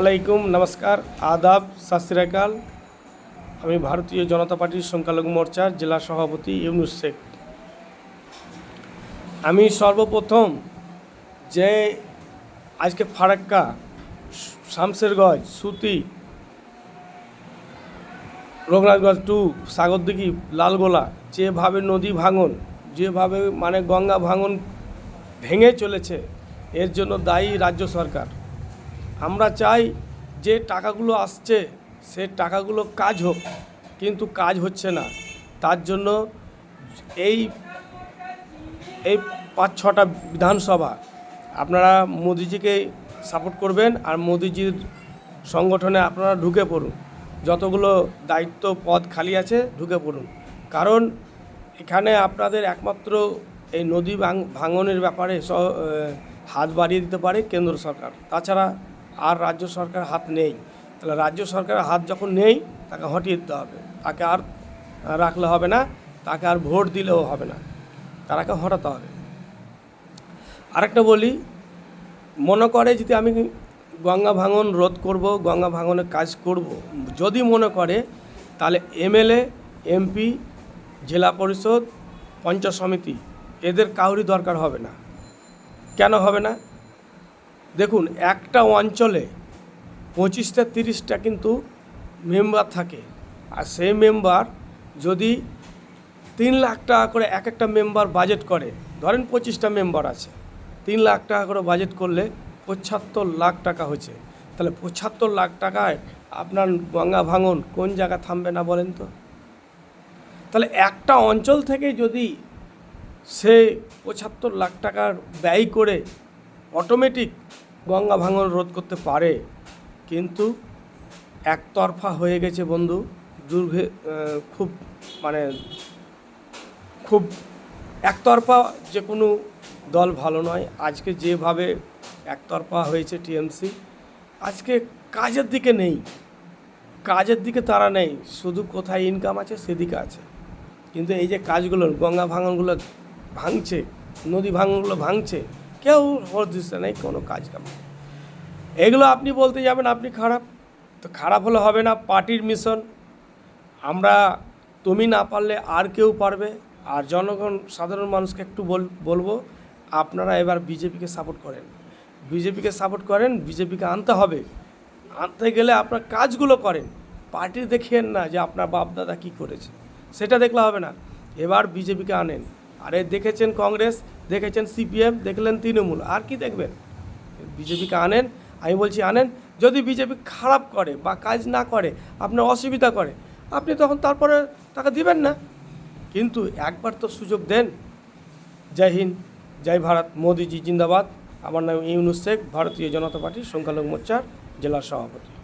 আলাইকুম, নমস্কার, আদাব আকাল আমি ভারতীয় জনতা পার্টির সংখ্যালঘু মোর্চার জেলা সভাপতি ইউনুস শেখ। আমি সর্বপ্রথম যে আজকে ফারাক্কা, শামসেরগঞ্জ, সুতি, রঘুনাথগঞ্জ টু সাগরদিঘি লালগোলা, যেভাবে নদী ভাঙন, যেভাবে মানে গঙ্গা ভাঙন ভেঙে চলেছে, এর জন্য দায়ী রাজ্য সরকার। আমরা চাই যে টাকাগুলো আসছে, সে টাকাগুলো কাজ হোক, কিন্তু কাজ হচ্ছে না। তার জন্য এই এই পাঁচ, ছটা বিধানসভা আপনারা মোদিজিকে সাপোর্ট করবেন আর মোদিজির সংগঠনে আপনারা ঢুকে পড়ুন। যতগুলো দায়িত্ব পদ খালি আছে, ঢুকে পড়ুন। কারণ এখানে আপনাদের একমাত্র এই নদী ভাঙ- ভাঙনের ব্যাপারে হাত বাড়িয়ে দিতে পারে কেন্দ্র সরকার। তাছাড়া আর রাজ্য সরকার হাত নেই। তাহলে রাজ্য সরকারের হাত যখন নেই, তাকে হটিয়ে দিতে হবে। তাকে আর রাখলে হবে না, তাকে আর ভোট দিলেও হবে না। তারাকে হটাতে হবে। আরেকটা বলি, মনে করে যদি আমি গঙ্গা ভাঙন রোধ করব, গঙ্গা ভাঙনের কাজ করব, যদি মনে করে, তাহলে এমএলএ, এমপি, জেলা পরিষদ, পঞ্চায়েত সমিতি, এদের কাউরি দরকার হবে না। কেন হবে না? দেখুন, একটা অঞ্চলে পঁচিশটা, তিরিশটা কিন্তু মেম্বার থাকে। আর সেই মেম্বার যদি তিন লাখ টাকা করে এক একটা মেম্বার বাজেট করে, ধরেন পঁচিশটা মেম্বার আছে, তিন লাখ টাকা করে বাজেট করলে পঁচাত্তর লাখ টাকা হচ্ছে। তাহলে পঁচাত্তর লাখ টাকায় আপনার গঙ্গা ভাঙন কোন জায়গা থামবে না বলেন তো? তাহলে একটা অঞ্চল থেকে যদি সে পঁচাত্তর লাখ টাকার ব্যয় করে অটোমেটিক গঙ্গা ভাঙন রোধ করতে পারে, কিন্তু একতরফা হয়ে গেছে বন্ধু। দুর্ভে খুব মানে খুব একতরফা যে কোনো দল ভালো নয়। আজকে যেভাবে একতরফা হয়েছে টিএমসি, আজকে কাজের দিকে নেই। কাজের দিকে তারা নেই। শুধু কোথায় ইনকাম আছে সেদিকে আছে। কিন্তু এই যে কাজগুলো, গঙ্গা ভাঙনগুলো ভাঙছে, নদী ভাঙনগুলো ভাঙছে কেউ ওর দিচ্ছে নেই কোনো কাজ কাম এগুলো আপনি বলতে যাবেন, আপনি খারাপ। তো খারাপ হলে হবে না, পার্টির মিশন। আমরা, তুমি না পারলে আর কেউ পারবে। আর জনগণ, সাধারণ মানুষকে একটু বল, বলব, আপনারা এবার বিজেপিকে সাপোর্ট করেন। বিজেপিকে সাপোর্ট করেন, বিজেপিকে আনতে হবে। আনতে গেলে আপনার কাজগুলো করেন। পার্টি দেখিয়েন না যে আপনার বাপ দাদা কী করেছে, সেটা দেখলে হবে না। এবার বিজেপিকে আনেন। আরে দেখেছেন কংগ্রেস, দেখেছেন সিপিএম, দেখলেন তৃণমূল, আর কি দেখবেন? বিজেপিকে আনেন, আমি বলছি আনেন, যদি বিজেপি খারাপ করে বা কাজ না করে, আপনার অসুবিধা করে, আপনি তখন তারপরে টাকা দিবেন না। কিন্তু একবার তো সুযোগ দেন। জয় হিন্দ, জয় ভারত, মোদিজি জিন্দাবাদ। আমার নাম ইউনুস শেখ, ভারতীয় জনতা পার্টির সংখ্যালঘু মোর্চার জেলা সভাপতি।